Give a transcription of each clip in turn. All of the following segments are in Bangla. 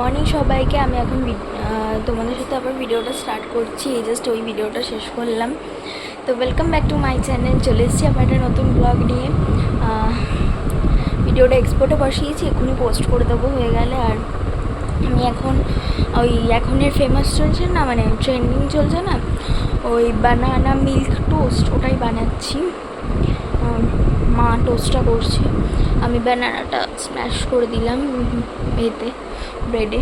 মর্নিং সবাইকে, আমি এখন তোমাদের সাথে আবার ভিডিওটা স্টার্ট করছি। এই জাস্ট ওই ভিডিওটা শেষ করলাম। তো welcome back to my channel চলে এসেছি আবার একটা নতুন ব্লগ নিয়ে। ভিডিওটা এক্সপোর্টে বসিয়েছি এক্ষুনি পোস্ট করে দেবো হয়ে গেলে। আর আমি এখন ওই এখনের ফেমাস চলছে না মানে ট্রেন্ডিং চলছে না, ওই বানানা মিল্ক টোস্ট ওটাই বানাচ্ছি। মা টোস্টটা করছে। আমি ব্যানানাটা স্ম্যাশ করে দিলাম এতে। ব্রেডে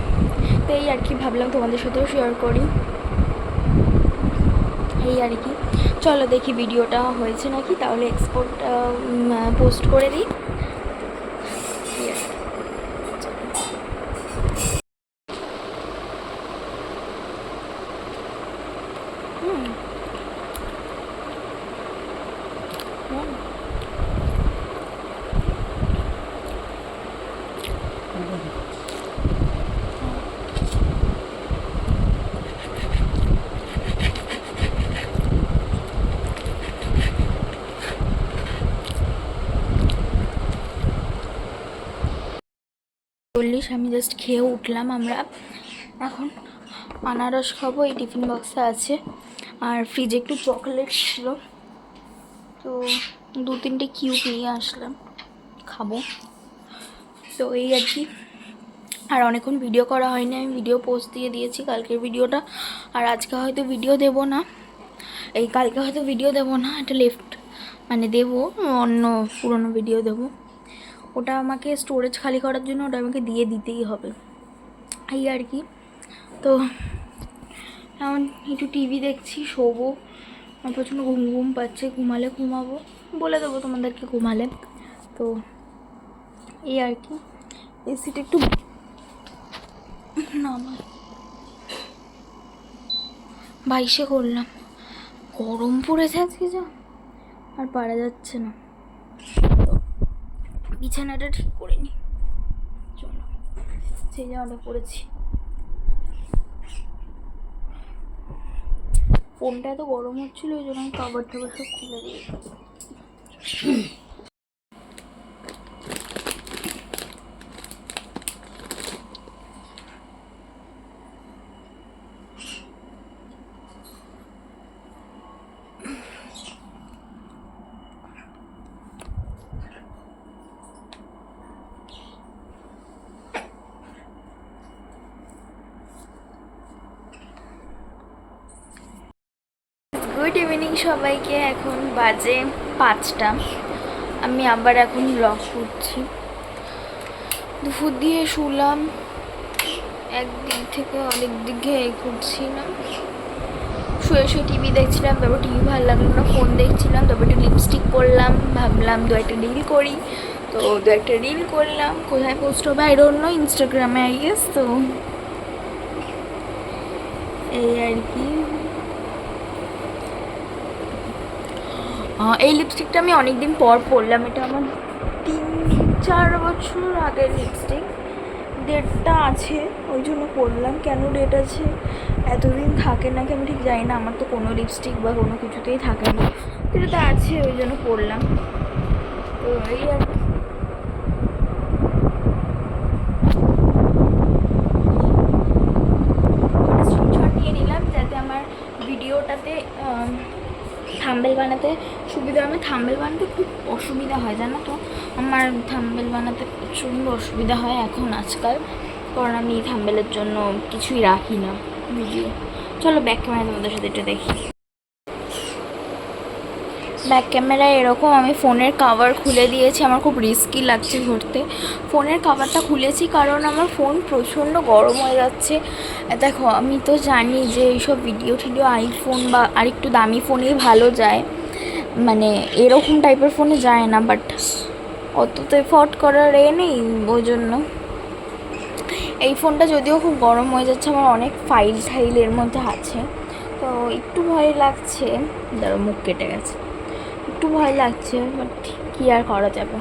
তো এই আর কি ভাবলাম তোমাদের সাথেও শেয়ার করি। এই আর কি। চলো দেখি ভিডিওটা হয়েছে নাকি, তাহলে এক্সপোর্ট পোস্ট করে দিই এই আর কি। হুম হুম চল্লিশ, আমি জাস্ট খেয়ে উঠলাম আমরা। এখন আনারস খাব, এই টিফিন বক্সে আছে। আর ফ্রিজে একটু চকলেট ছিল। তো দু তিনটে কিউব নিয়ে আসলাম, খাব। তো এই আর কি। আর অনেকক্ষণ ভিডিও করা হয়নি, আমি ভিডিও পোস্ট দিয়ে দিয়েছি কালকের ভিডিওটা আর আজকে হয়তো ভিডিও দেব না। এই কালকে হয়তো ভিডিও দেব না, এটা লেফট মানে দেব, অন্য পুরনো ভিডিও দেবো। ওটা আমাকে স্টোরেজ খালি করার জন্য ওটা আমাকে দিয়ে দিতেই হবে। এই আর কি। তো এখন একটু টিভি দেখছি, শোবো। আমার প্রচণ্ড ঘুম ঘুম পাচ্ছে, ঘুমালে ঘুমাবো। বলে দেবো তোমাদেরকে ঘুমালে। তো এই আর কি। এসিটা একটু নামাই। বাইশে করলাম। গরম পড়েছে আজকে যা। আর পারা যাচ্ছে না। বিছানাটা ঠিক করে নি। সেই জামাটা পরেছি। ফোনটা এত গরম হচ্ছিল, ওই জন্য আমি কাবার টাবার সব খুলে দিয়ে গুড ইভিনিং সবাইকে, এখন বাজে পাঁচটা। আমি আবার এখন ব্লগ করছি। দুপুর দিয়ে শুলাম। একদিক থেকে অনেক দিকে এ করছিলাম শুয়ে শুয়ে টিভি দেখছিলাম, তারপর টিভি ভালো লাগল না ফোন দেখছিলাম, তারপর একটু লিপস্টিক করলাম ভাবলাম দু একটা রিল করি। তো দু একটা রিল করলাম, কোথায় পোস্ট হবে? আই ডোন্ট নো ইনস্টাগ্রামে আই গেস তো এই আর কি। এই লিপস্টিকটা আমি অনেক দিন পর পরলাম। এটা আমার তিন, চার বছর আগের লিপস্টিক ডেটটা আছে, ওই জন্য পরলাম। কেন ডেট আছে? এতদিন থাকে নাকি আমি ঠিক জানি না। আমার তো কোনো লিপস্টিক বা কোনো কিছুতেই থাকে না। তো এটা আছে, ওই জন্য পরলাম। তো এই আর কি। স্ক্রিনশট নিয়ে নিলাম যাতে আমার ভিডিওটাতে থাম্বেল বানাতে সুবিধা আমি আমার থাম্বেল বানাতে খুব অসুবিধা হয়, জানো তো? আমার থাম্বেল বানাতে প্রচণ্ড অসুবিধা হয় এখন, আজকাল। কারণ আমি থাম্বেলের জন্য কিছুই রাখি না। ভিডিও চলো ব্যাক ক্যামেরা তোমাদের সাথে একটু দেখি। ব্যাক ক্যামেরায় এরকম আমি ফোনের কাভার খুলে দিয়েছি। আমার খুব রিস্কি লাগছে ধরতে ফোনের কাভারটা খুলেছি কারণ আমার ফোন প্রচণ্ড গরম হয়ে যাচ্ছে। দেখো, আমি তো জানি যে এইসব ভিডিও টিডিও আইফোন বা আরেকটু দামি ফোনেই ভালো যায়। মানে এরকম টাইপের ফোনে যায় না বাট অত তো এফোর্ট করার এ নেই ওই জন্য এই ফোনটা যদিও খুব গরম হয়ে যাচ্ছে, আমার অনেক ফাইল টাইল এর মধ্যে আছে। তো একটু ভয় লাগছে। ধরো মুখ কেটে গেছে। একটু ভয় লাগছে বাট কী আর করা যাবে?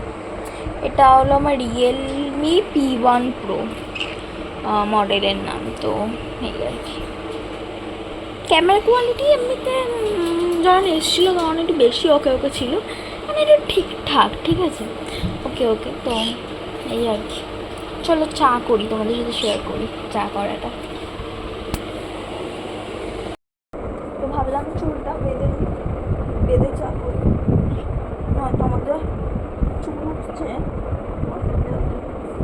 এটা হলো আমার রিয়েলমি পি ওয়ান প্রো মডেলের নাম, তো এই আর কি। ক্যামেরা কোয়ালিটি এমনিতে যখন এসেছিল তখন একটু বেশি ওকে ওকে ছিল মানে এটা ঠিকঠাক, ঠিক আছে? ওকে ওকে তো এই আর কি। চলো চা করি, তোমাদের সাথে শেয়ার করি, চা করাটা তো ভাবলাম চুলটা বেঁধে দিই। বেঁধে চা করি নয়তো আমাদের চুল উঠছে অসুবিধা হচ্ছে।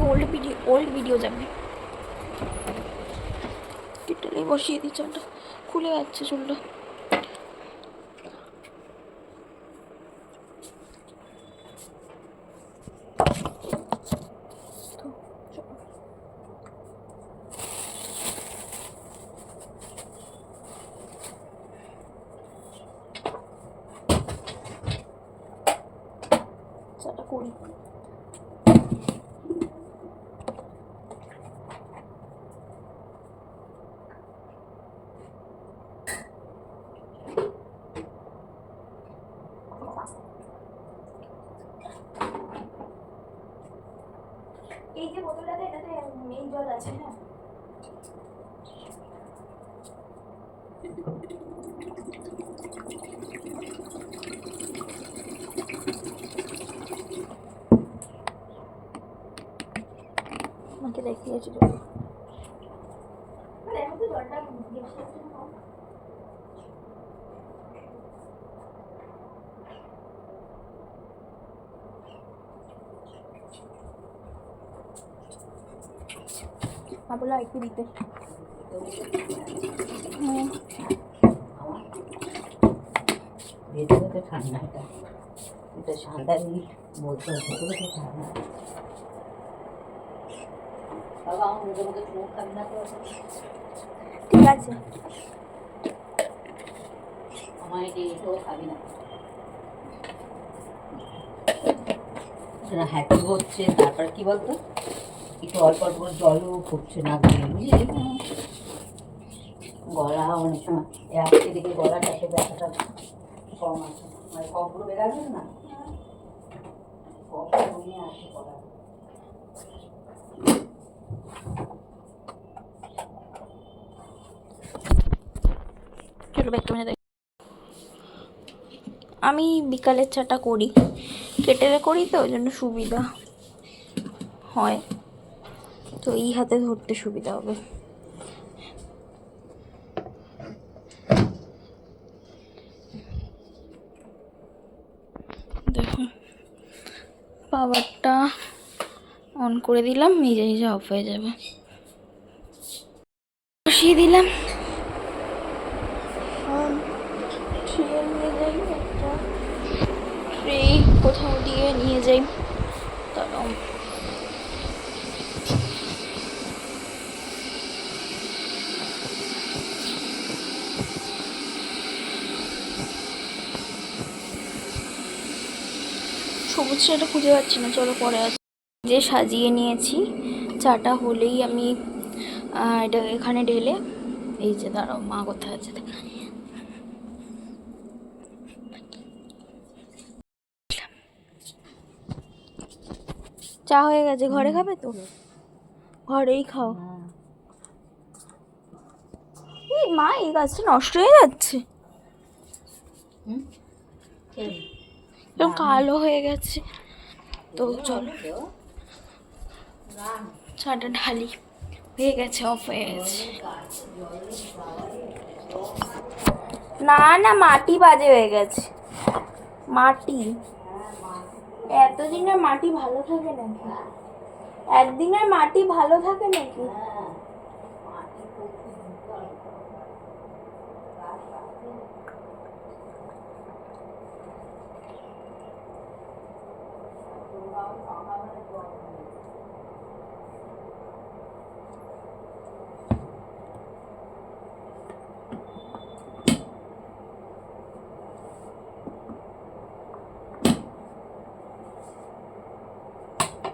কালকে ওল্ড ভিডিও ওল্ড ভিডিও যাবে কেটেলে বসিয়ে দিই চুলটা খুলে যাচ্ছে চুলটা। চাটা করি এই যে বোতলটাতে এটাতে এই জল আছে হ্যাঁ আমাকে দেখিয়েছি জল দেখো তো জলটা বেশি আছে না কম? মা বলল একটু দিতে। হুম ভেতরে তো ঠান্ডা এটা দিয়ে বলতে ভেতরে তো ঠান্ডা বাবা আমার মুখে মুখে চুমুক খাবি না তো ঠিক আছে। হচ্ছে, তারপর কি বলতো? একটু অল্প অল্প জলও ফুটছে না বুঝলি গলা অনেক সময় আজকে দেখে গলাটা একটু ব্যথাটা কম আছে। মানে কমগুলো বেরাবে না? কম কমিয়ে আসে গলা। চলো ব্যাগ ক্যামেরা আমি বিকালের চাটা করি কেটেলে করি তো, ওই জন্য সুবিধা হয়। তো এই হাতে ধরতে সুবিধা হবে। দেখুন পাওয়ারটা অন করে দিলাম নিজে নিজে অফ হয়ে যাবে। বসিয়ে দিলাম আর ট্রে নিয়ে যাই একটা ট্রে কোথাও দিয়ে নিয়ে যাই দাঁড়াও সবুজ চাটা খুঁজে পাচ্ছি না, চলো পরে আছে যে সাজিয়ে নিয়েছি, চাটা হলেই আমি এটা এখানে ঢেলে, এই যে দাঁড়াও, মা কোথায় আছে দেখ। চা হয়ে গেছে ঘরে খাবে তো? ঘরেই খাও। এই মা এই গাছটা নষ্ট হয়ে যাচ্ছে। কালো হয়ে গেছে। তো চলো। চাটা ঢালি। হয়ে গেছে অফ হয়ে গেছে। না না মাটি বাজে হয়ে গেছে। মাটি। এতদিনের মাটি ভালো থাকে নাকি? একদিনের মাটি ভালো থাকে নাকি?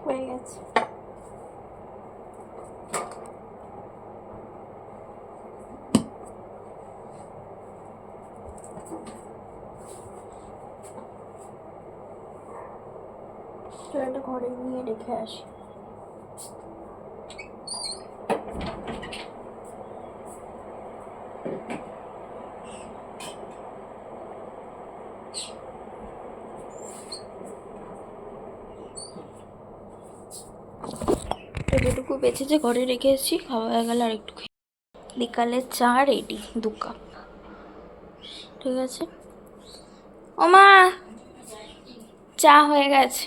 হয়ে গেছে চলো এটা ঘরে নিয়ে রেখে আসি তো যেটুকু বেঁচেছে ঘরে রেখে এসেছি, খাওয়া হয়ে গেলে আর একটু খেয়ে বিকালে চা রেডি দু কাপ। ঠিক আছে? ও মা, চা হয়ে গেছে।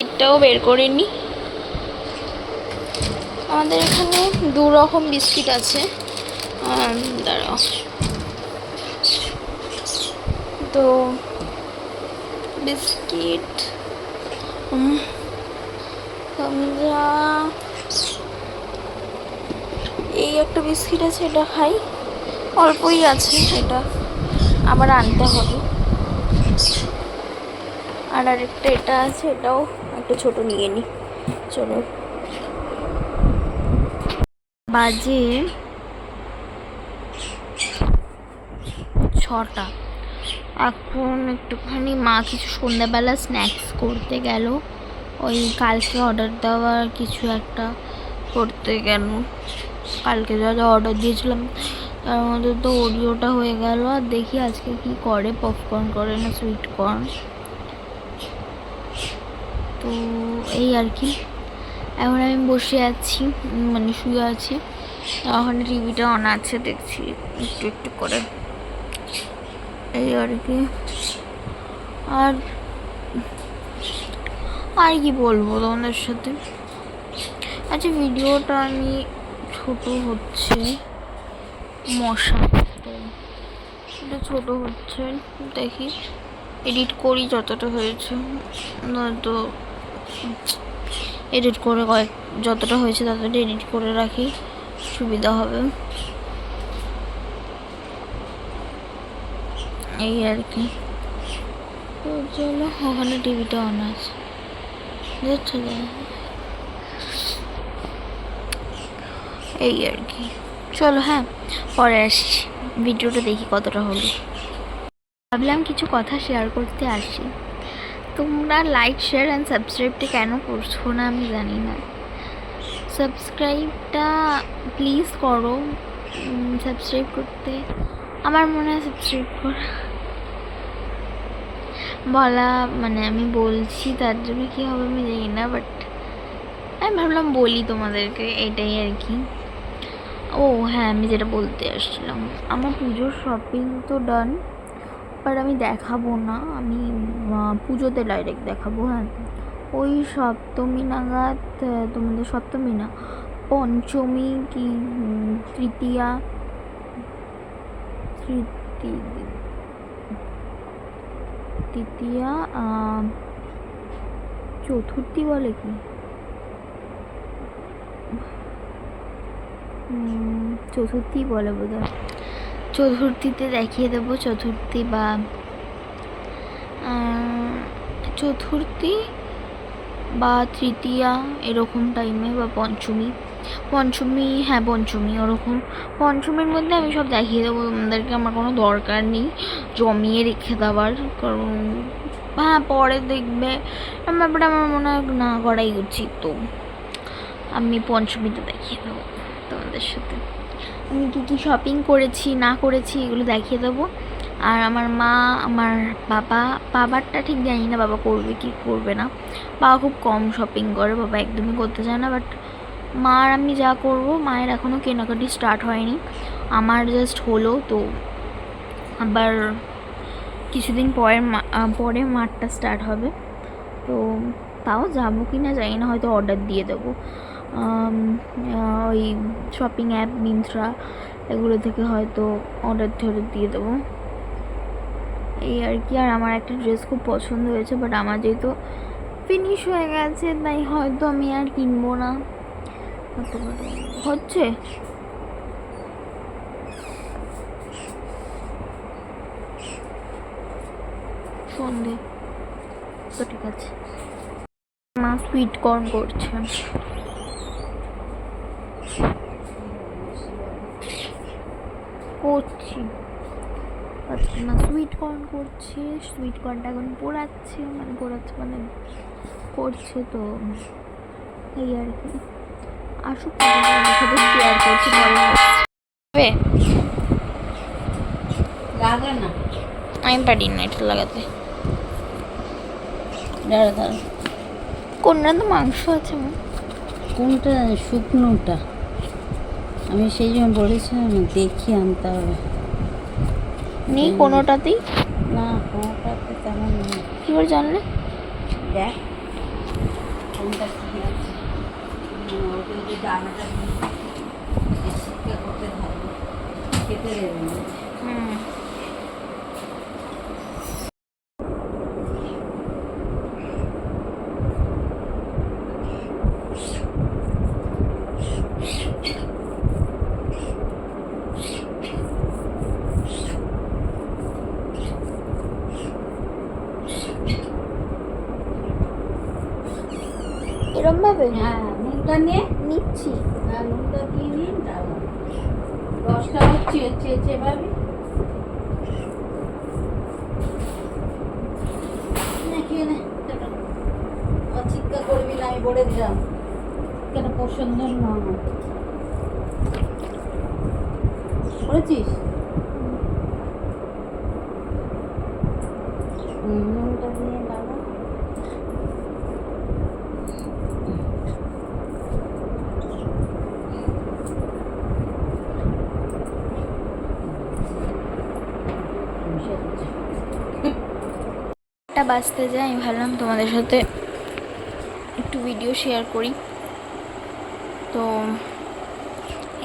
এটাও বের করে আমাদের এখানে দু রকম বিস্কিট আছে। দাঁড়াও। তো বিস্কিট এই একটা বিস্কিট আছে, এটা খাই। অল্পই আছে, এটা আবার আনতে হবে। আর আরেকটা এটা আছে, এটাও একটা ছোট নিয়ে নিই চলো। বাজে ছটা। এখন একটুখানি মা কিছু সন্ধ্যাবেলা স্ন্যাক্স করতে গেল। ওই কালকে অর্ডার দেওয়ার কিছু একটা করতে গেল। কালকে যা যা অর্ডার দিয়েছিলাম, তার মধ্যে তো ওরিওটা হয়ে গেল। আর দেখি আজকে কি করে পপকর্ন করে না সুইট কর্ন তো এই আর কি। এখন আমি বসে আছি মানে শুয়ে আছি। ওখানে টিভিটা অন আছে, দেখছি একটু একটু করে। এই আর কি। আর আর কি বলব তোমাদের সাথে? আচ্ছা ভিডিওটা আমি ছোট হচ্ছে, মশা এটা ছোট হচ্ছে, দেখি। এডিট করি যতটা হয়েছে। নয়তো এডিট করে কয়েক যতটা হয়েছে ততটা এডিট করে রাখি। সুবিধা হবে। এই আর কি। তো চলো ওখানে টিভিটা অন আছে। দেখছ এই আর কি। চলো হ্যাঁ পরে আসি। ভিডিওটা দেখি কতটা হলো। ভাবলাম কিছু কথা শেয়ার করতে আসি। তোমরা লাইক শেয়ার অ্যান্ড সাবস্ক্রাইবটা কেন করছ না আমি জানি না। সাবস্ক্রাইবটা প্লিজ করো। সাবস্ক্রাইব করতে। আমার মনে হয় সাবস্ক্রাইব করা। বলা মানে আমি বলছি তার জন্য কী হবে আমি জানি না বাট আমি ভাবলাম বলি তোমাদেরকে, এটাই আর কি। ও হ্যাঁ আমি যেটা বলতে আসছিলাম, আমার পুজোর শপিং তো ডান বাট আমি দেখাবো না, আমি পুজোতে ডাইরেক্ট দেখাবো হ্যাঁ। ওই সপ্তমী নাগাদ তোমাদের সপ্তমী না, পঞ্চমী কি তৃতীয়া? তৃতীয়। তৃতীয়া চতুর্থী বলে কি? চতুর্থী বলে বোধ চতুর্থীতে দেখিয়ে দেবো চতুর্থী বা চতুর্থী বা তৃতীয়া এরকম টাইমে বা পঞ্চমী। পঞ্চমী হ্যাঁ পঞ্চমী ওরকম। পঞ্চমীর মধ্যে আমি সব দেখিয়ে দেবো, তোমাদেরকে আমার কোনো দরকার নেই। জমিয়ে রেখে দেওয়ার, কারণ হ্যাঁ পরে দেখবে। ব্যাপারটা আমার মনে হয় না করাই উচিত তো। আমি পঞ্চমীতে দেখিয়ে দেবো তোমাদের সাথে। আমি কী কী শপিং করেছি, না করেছি, এগুলো দেখিয়ে দেবো। আর আমার মা আমার বাবা বাবারটা ঠিক জানি না বাবা করবে কি করবে না। বাবা খুব কম শপিং করে বাবা একদমই করতে চায় না বাট মা আর আমি যা করব মায়ের এখনও কেনাকাটি স্টার্ট হয়নি। আমার জাস্ট হলো তো। আবার কিছুদিন পরে মা- আহ, পরে মাঠটা স্টার্ট হবে। তো তাও যাব কি না জানি না হয়তো অর্ডার দিয়ে দেবো। ওই শপিং অ্যাপ মিন্ত্রা এগুলো থেকে হয়তো অর্ডার টর্ডার দিয়ে দেবো। এই আর কি, আর আমার একটা ড্রেস খুব পছন্দ হয়েছে বাট আমার যেহেতু ফিনিশ হয়ে গেছে, তাই হয়তো আমি আর কিনবো না। হচ্ছে। সন্ধে তো ঠিক আছে। মা সুইট কর্ন করছে। করছি। মা সুইট কর্ন করছে সুইট কর্নটা এখন পোড়াচ্ছে মানে পোড়াচ্ছে মানে করছে তো এই আর কি। আসুক সাথে শেয়ার করছি পরে না। আমি পারি না এটা লাগাতে। দাঁড়া দাঁড়া। কোনটা তো মাংস আছে কোনটা? শুকনোটা। আমি সেই জন্য বলেছিলাম না, দেখি আনতে হবে। নেই কোনোটাতেই। না কোনোটাতে তেমন নেই। কী করে জানলে? দেখ কোনটা কি আছে। ডানাটা শিক্ষা করতে থাকবে খেতে দেবে হুম এরম ভাবে হ্যাঁ নুনটা নিয়ে নিচ্ছি হ্যাঁ নুনটা দিয়ে নিন তারপর রসটা হচ্ছে চেঁচে পাবি নে, খেয়ে নে, এটা। আর চিৎকার বলে দিলাম। কেন পছন্দ না করেছিস? বাঁচতে যায় আমি ভাবলাম তোমাদের সাথে ভিডিও শেয়ার করি। তো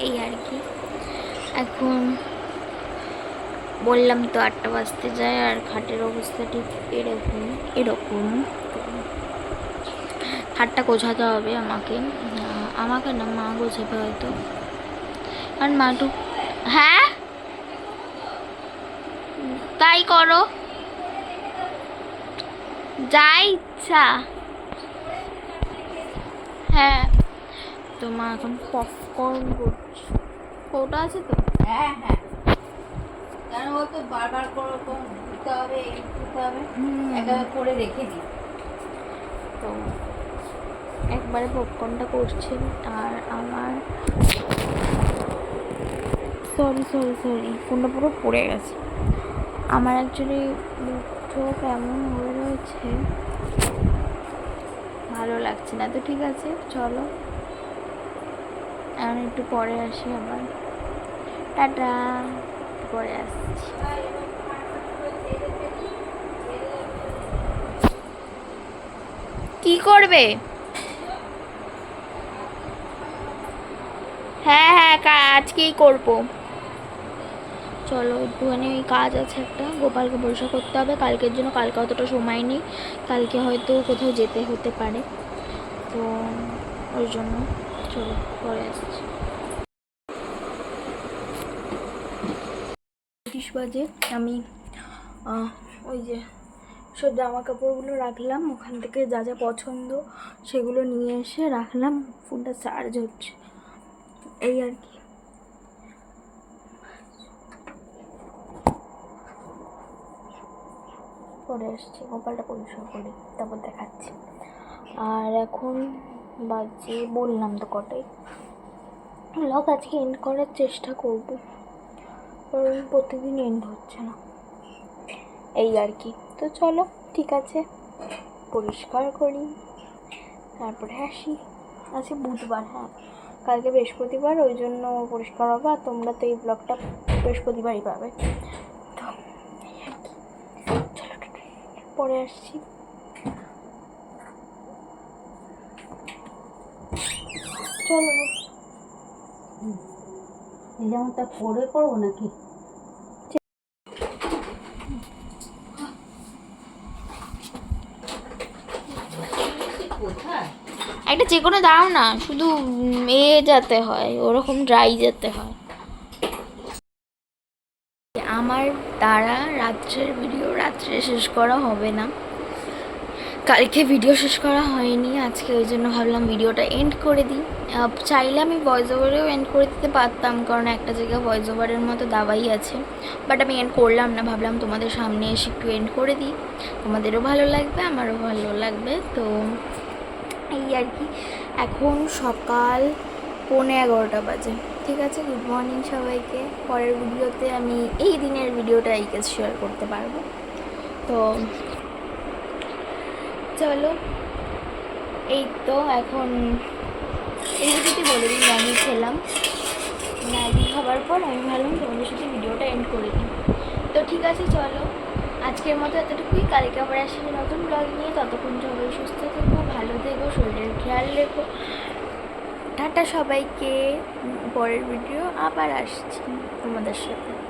এই আর কি। এখন বললাম তো আটটা বাজতে যায় আর খাটের অবস্থা ঠিক এরকম এরকম। খাটটা গোছাতে হবে আমাকে। আমাকে না, মা গোছাবে হয়তো। কারণ মা একটু হ্যাঁ? তাই করো। যা ইচ্ছা। হ্যাঁ। তো মা এখন পপকর্ন করছে। কৌটা আছে তো? হ্যাঁ হ্যাঁ। কেন বলতো বারবার করে তো দিতে হবে এই দিতে হবে। একেবারে করে রেখে দিই। তো একবারে পপকর্নটা করছে। আর আমার সরি সরি সরি ফোনটা পুরো পড়ে গেছে। আমার অ্যাকচুয়ালি মুখটাও কেমন হয়ে রয়েছে? ভালো লাগছে না। তো ঠিক আছে, চলো। এখন একটু পরে আসি আবার। টাটা। পরে আসছি। কি করবে? হ্যাঁ হ্যাঁ আজকেই করব। চলো, একটুখানি ওই কাজ আছে একটা। গোপালকে পরিষ্কার করতে হবে। কালকের জন্য কালকে অতটা সময় নেই। কালকে হয়তো কোথাও যেতে হতে পারে। তো ওই জন্য চলো, পরে আসছি। পঁচিশ বাজে। আমি ওই যে সব জামা কাপড়গুলো রাখলাম। ওখান থেকে যা যা পছন্দ সেগুলো নিয়ে এসে রাখলাম। ফোনটা চার্জ হচ্ছে। এই আর কি। পরে আসছি মোবাইলটা পরিষ্কার করি তারপর দেখাচ্ছি। আর এখন বাজে বললাম তো কটাই লগ আজকে এন্ড করার চেষ্টা করব, কারণ প্রতিদিন এন্ড হচ্ছে না। এই আর কি, তো চলো, ঠিক আছে, পরিষ্কার করি, তারপরে আসি। আজকে বুধবার হ্যাঁ কালকে বৃহস্পতিবার, ওই জন্য পরিষ্কার হবে, আর তোমরা তো এই ব্লগটা বৃহস্পতিবারই পাবে তো এই আর কি চলো টাটা। পরে আসছি। চলো এই জামাটা পরে করব নাকি? একটা যে কোনো দাঁড়াও না শুধু এ যেতে হয় ওরকম ড্রাই যেতে হয়। দ্বারা রাত্রের ভিডিও রাত্রে শেষ করা হবে না। কালকে ভিডিও শেষ করা হয়নি, আজকে ওই জন্য ভাবলাম ভিডিওটা এন্ড করে দিই। চাইলে আমি ভয়েস ওভারেও এন্ড করে দিতে পারতাম, কারণ একটা জায়গায় ভয়েস ওভারের মতো দাবাই আছে। বাট আমি এন্ড করলাম না, ভাবলাম তোমাদের সামনে এসে একটু এন্ড করে দিই। তোমাদেরও ভালো লাগবে, আমারও ভালো লাগবে। তো এই আর কি, এখন সকাল পৌনে এগারোটা বাজে। ঠিক আছে গুড মর্নিং সবাইকে। পরের ভিডিওতে আমি এই দিনের ভিডিওটা এই কাজ শেয়ার করতে পারব। তো চলো, এই তো এখন এই যদি বলে দিই, ম্যাগি খেলাম। ম্যাগি খাবার পর আমি ভাবলাম তোমাদের সাথে ভিডিওটা এন্ড করে দিই। তো ঠিক আছে, চলো। আজকের মতো এতটুকুই। কালকে আবার আসি নতুন ব্লগ নিয়ে। ততক্ষণ সবাই সুস্থ থেকো, ভালো থেকো, শরীরের খেয়াল রেখো। টাটা সবাইকে পরের ভিডিও আবার আসছি তোমাদের সাথে।